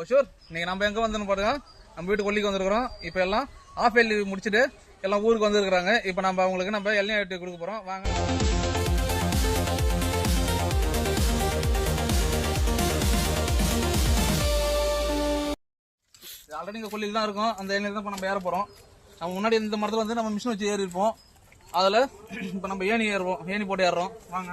பஷூர் இன்னைக்கு நம்ம எங்க வந்து பாருங்க. நம்ம வீட்டு கொல்லிக்கு வந்திருக்கிறோம். இப்போ எல்லாம் ஆஃப் இயர்லி முடிச்சுட்டு எல்லாம் ஊருக்கு வந்திருக்கிறாங்க. இப்போ நம்ம அவங்களுக்கு நம்ம எல்லாம் வெட்டி கொடுக்க போறோம். வாங்க. ஆல்ரெடி இங்கே கொல்லியில் தான் இருக்கும். அந்த எண்ணெய் தான் இப்போ நம்ம ஏற போகிறோம் நம்ம முன்னாடி இந்த மரத்தில் வந்து நம்ம மிஷின் வச்சு ஏறி இருப்போம் அதில் இப்போ நம்ம ஏணி ஏறுவோம். ஏணி போட்டு ஏறுறோம். வாங்க.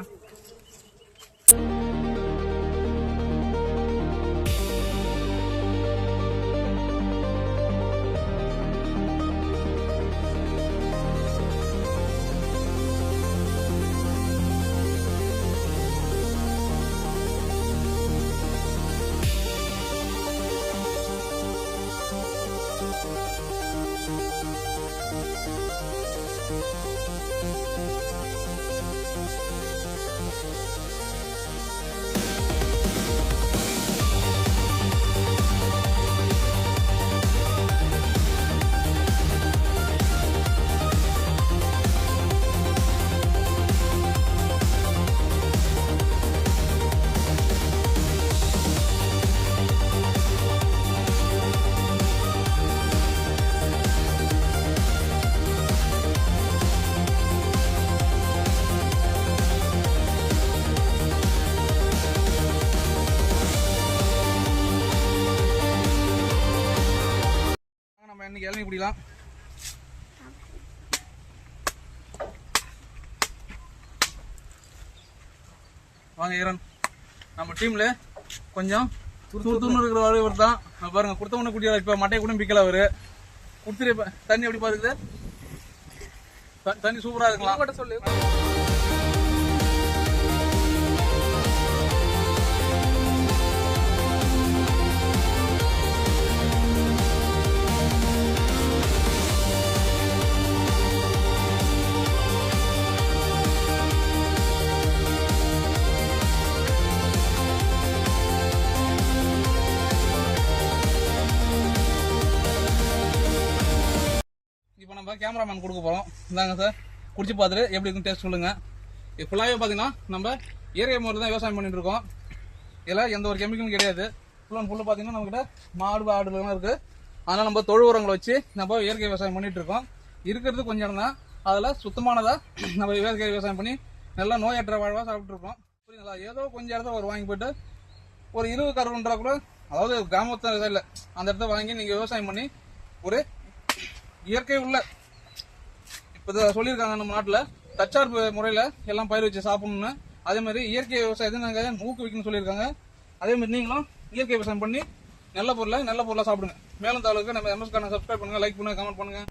நம்ம இன்னைக்கு இளநீ குடிக்கலாம் வாங்க ஈரன் நம்ம டீம்ல கொஞ்சம் துரு துரு இருக்கிற வரை இவர் தான். பாருங்க கொடுத்தவொடனே குடிக்கலாம் இப்ப மட்டையை கூட பிக்கல அவரு. குடுத்துரு தண்ணி எப்படி பாருக்குது தண்ணி சூப்பரா இருக்கலாம். சொல்லு. நம்ம கேமராமேன் கொடுக்க போகிறோம் இந்தாங்க சார் குடிச்சு பார்த்துட்டு எப்படி இருக்குன்னு டேஸ்ட் சொல்லுங்கள் இது ஃபுல்லாகவே பார்த்தீங்கன்னா நம்ம இயற்கை முறையில் தான் விவசாயம் பண்ணிட்டு இருக்கோம். இதில் எந்த ஒரு கெமிக்கலும் கிடையாது. ஃபுல் அண்ட் ஃபுல்லாக பார்த்தீங்கன்னா நம்மக்கிட்ட மாடு ஆடுலாம் இருக்குது அதனால் நம்ம தொழு உரங்களை வச்சு நம்ம இயற்கை விவசாயம் பண்ணிட்டு இருக்கோம். இருக்கிறது கொஞ்சம் இடம் தான். அதில் சுத்தமானதாக நம்ம இயற்கை விவசாயம் பண்ணி நல்லா நோயற்ற வாழ்வாக சாப்பிட்ருக்கோம் புரியுங்களா ஏதோ கொஞ்சம் இடத்த ஒரு வாங்கி போயிட்டு ஒரு இருபது கருவுன்றா கூட அதாவது கிராமத்தில் இல்லை அந்த இடத்த வாங்கி நீங்கள் விவசாயம் பண்ணி ஒரு இயற்கை உள்ள இப்போ சொல்லியிருக்காங்க நம்ம நாட்டில். தற்சார்பு முறையில் எல்லாம் பயிர் வச்சு சாப்பிடணும்னு. அதே மாதிரி இயற்கை விவசாயத்தை நாங்கள் ஊக்குவிக்கணும்னு சொல்லியிருக்காங்க. அதே மாதிரி நீங்களும் இயற்கை விவசாயம் பண்ணி நல்ல பொருளை நல்ல பொருளாக சாப்பிடுங்க. மேலும் தாளுக்கு நம்ம எம்எஸ்கான சப்ஸ்கிரைப் பண்ணுங்கள் லைக் பண்ணுங்கள் கமெண்ட் பண்ணுங்கள்